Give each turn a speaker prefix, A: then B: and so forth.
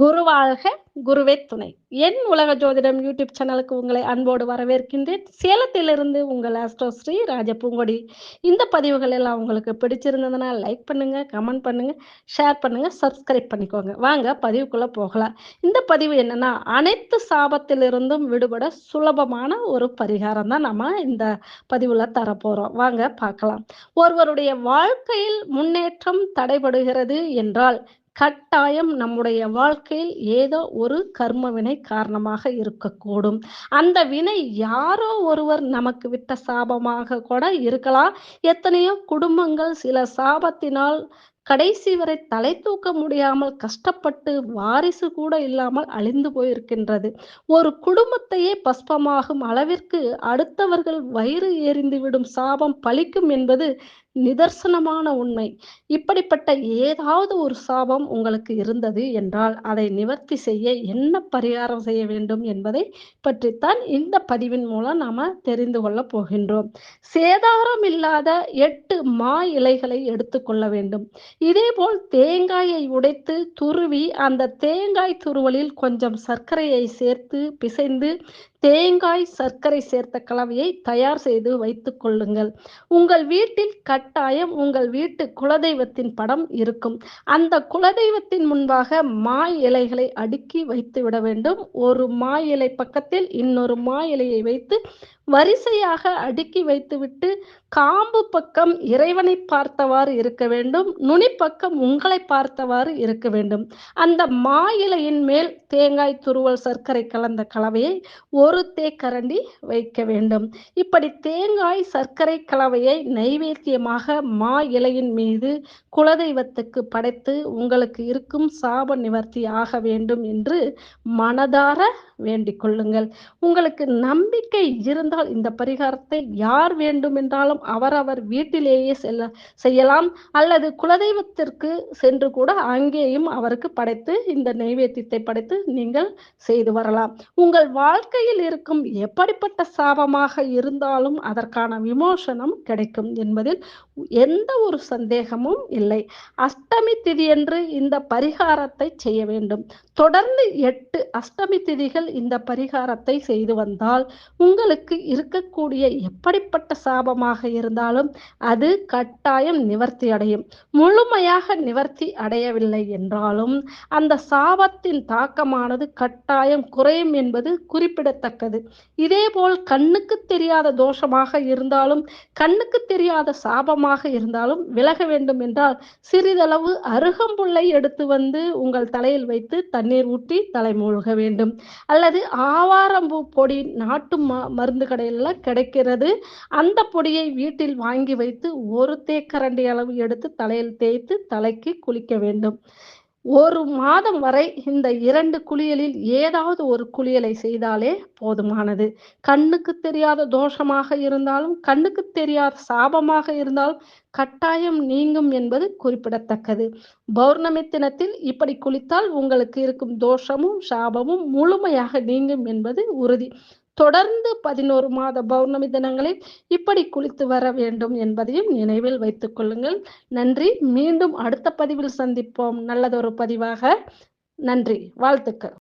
A: குருவாழ்க குருவே துணை. என் உலக ஜோதிடம் யூடியூப் சேனலுக்கு உங்களை அன்போடு வரவேற்கின்றேன். சேலத்திலிருந்து உங்கள் அஸ்ட்ரோஸ்ரீ ராஜபூங்கொடி. இந்த பதிவுகள் எல்லாம் உங்களுக்கு பிடிச்சிருந்ததுன்னா லைக் பண்ணுங்க கமெண்ட் பண்ணுங்க ஷேர் பண்ணுங்க சப்ஸ்கிரைப் பண்ணிக்கோங்க. வாங்க பதிவுக்குள்ள போகலாம். இந்த பதிவு என்னன்னா அனைத்து சாபத்திலிருந்தும் விடுபட சுலபமான ஒரு பரிகாரம் தான் நம்ம இந்த பதிவுல தரப்போறோம். வாங்க பார்க்கலாம். ஒருவருடைய வாழ்க்கையில் முன்னேற்றம் தடைபடுகிறது என்றால் கட்டாயம் நம்முடைய வாழ்க்கையில் ஏதோ ஒரு கர்ம வினை காரணமாக இருக்கக்கூடும். அந்த வினை யாரோ ஒருவர் நமக்கு விட்ட சாபமாக கூட இருக்கலாம். எத்தனையோ குடும்பங்கள் சில சாபத்தினால் கடைசி வரை தலை தூக்க முடியாமல் கஷ்டப்பட்டு வாரிசு கூட இல்லாமல் அழிந்து போயிருக்கின்றது. ஒரு குடும்பத்தையே பஸ்பமாகும் அளவிற்கு அடுத்தவர்கள் வயிறு எரிந்துவிடும் சாபம் பலிக்கும் என்பது நிதர்சனமான உண்மை. இப்படிப்பட்ட ஏதாவது ஒரு சாபம் உங்களுக்கு இருந்தது என்றால் அதை நிவர்த்தி செய்ய என்ன பரிகாரம் செய்ய வேண்டும் என்பதை பற்றித்தான் இந்த பதிவின் மூலம் நாம தெரிந்து கொள்ள போகின்றோம். சேதாரம் இல்லாத எட்டு மா இலைகளை எடுத்துக்கொள்ள வேண்டும். இதேபோல் தேங்காயை உடைத்து துருவி அந்த தேங்காய் துருவலில் கொஞ்சம் சர்க்கரையை சேர்த்து பிசைந்து தேங்காய் சர்க்கரை சேர்த்த கலவையை தயார் செய்து வைத்துக் கொள்ளுங்கள். உங்கள் வீட்டில் கட்டாயம் உங்கள் வீட்டு குலதெய்வத்தின் படம் இருக்கும். அந்த குலதெய்வத்தின் முன்பாக மா இலைகளை அடுக்கி வைத்து விட வேண்டும். ஒரு மா இலை பக்கத்தில் இன்னொரு மா இலையை வைத்து வரிசையாக அடுக்கி வைத்துவிட்டு காம்பு பக்கம் இறைவனை பார்த்தவாறு இருக்க வேண்டும் நுனி பக்கம் உங்களை பார்த்தவாறு இருக்க வேண்டும். அந்த மா இலையின் மேல் தேங்காய் துருவல் சர்க்கரை கலந்த கலவையை ஒரு தேக்கரண்டி வைக்க வேண்டும். இப்படி தேங்காய் சர்க்கரை கலவையை நைவேத்தியமாக மா இலையின் மீது குலதெய்வத்துக்கு படைத்து உங்களுக்கு இருக்கும் சாப நிவர்த்தி ஆக வேண்டும் என்று மனதார வேண்டிக் கொள்ளுங்கள். உங்களுக்கு நம்பிக்கை இருந்த இருந்தால் இந்த பரிகாரத்தை யார் வேண்டும் என்றாலும் அவரவர் வீட்டிலேயே செல்ல செய்யலாம். அல்லது குலதெய்வத்திற்கு சென்று கூட அங்கேயும் அவருக்கு படைத்து இந்த நைவேத்தியத்தை படைத்து நீங்கள் செய்து வரலாம். உங்கள் வாழ்க்கையில் இருக்கும் எப்படிப்பட்ட சாபமாக இருந்தாலும் அதற்கான விமோசனம் கிடைக்கும் என்பதில் எந்த ஒரு சந்தேகமும் இல்லை. அஷ்டமி திதியன்று இந்த பரிகாரத்தை செய்ய வேண்டும். தொடர்ந்து எட்டு அஷ்டமி திதிகள் இந்த பரிகாரத்தை செய்து வந்தால் உங்களுக்கு இருக்கக்கூடிய எப்படிப்பட்ட சாபமாக இருந்தாலும் அது கட்டாயம் நிவர்த்தி அடையும். முழுமையாக நிவர்த்தி அடையவில்லை என்றாலும் அந்த சாபத்தின் தாக்கமானது கட்டாயம் குறையும் என்பது குறிப்பிடத்தக்கது. இதேபோல் கண்ணுக்கு தெரியாத தோஷமாக இருந்தாலும் கண்ணுக்கு தெரியாத சாபமாக இருந்தாலும் விலக வேண்டும் என்றால் சிறிதளவு அருகம்புல்லை எடுத்து வந்து உங்கள் தலையில் வைத்து தண்ணீர் ஊற்றி தலை மூழ்க வேண்டும். அல்லது ஆவாரம்பூ பொடி நாட்டு மருந்து கடையில் கிடைக்கிறது. அந்த பொடியை வீட்டில் வாங்கி வைத்து ஒரு தேக்கரண்டி அளவு எடுத்து தலையில் தேய்த்து தலைக்கு குளிக்க வேண்டும். ஒரு மாதம் வரை இந்த இரண்டு குளியலில் ஏதாவது ஒரு குளியலை செய்தாலே போதுமானது. கண்ணுக்கு தெரியாத தோஷமாக இருந்தாலும் கண்ணுக்கு தெரியாத சாபமாக இருந்தாலும் கட்டாயம் நீங்கும் என்பது குறிப்பிடத்தக்கது. பௌர்ணமி தினத்தில் இப்படி குளித்தால் உங்களுக்கு இருக்கும் தோஷமும் சாபமும் முழுமையாக நீங்கும் என்பது உறுதி. தொடர்ந்து பதினோரு மாத பௌர்ணமி தினங்களில் இப்படி குளித்து வர வேண்டும் என்பதையும் நினைவில் வைத்துக் கொள்ளுங்கள். நன்றி. மீண்டும் அடுத்த பதிவில் சந்திப்போம். நல்லதொரு பதிவாக. நன்றி. வாழ்த்துக்கள்.